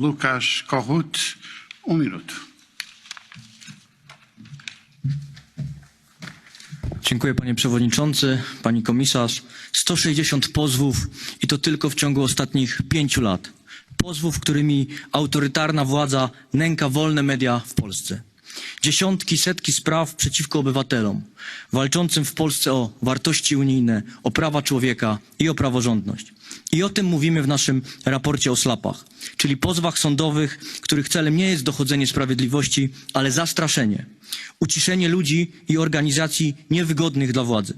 Łukasz Kochut, um minuto. Dziękuję panie przewodniczący, pani komisarz. 160 pozwów i to tylko w ciągu ostatnich pięciu lat. Pozwów, którymi autorytarna władza nęka wolne media w Polsce. Dziesiątki, setki spraw przeciwko obywatelom, walczącym w Polsce o wartości unijne, o prawa człowieka i o praworządność. I o tym mówimy w naszym raporcie o slapach, czyli pozwach sądowych, których celem nie jest dochodzenie sprawiedliwości, ale zastraszenie, uciszenie ludzi i organizacji niewygodnych dla władzy.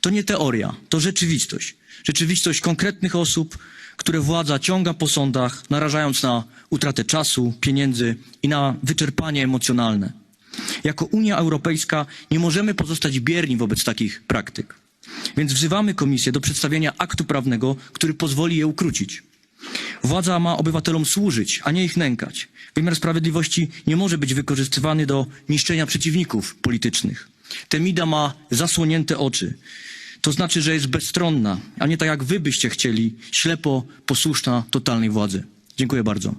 To nie teoria, to rzeczywistość. Rzeczywistość konkretnych osób, które władza ciąga po sądach, narażając na utratę czasu, pieniędzy i na wyczerpanie emocjonalne. Jako Unia Europejska nie możemy pozostać bierni wobec takich praktyk. Więc wzywamy Komisję do przedstawienia aktu prawnego, który pozwoli je ukrócić. Władza ma obywatelom służyć, a nie ich nękać. Wymiar sprawiedliwości nie może być wykorzystywany do niszczenia przeciwników politycznych. Temida ma zasłonięte oczy. To znaczy, że jest bezstronna, a nie tak jak wy byście chcieli, ślepo posłuszna totalnej władzy. Dziękuję bardzo.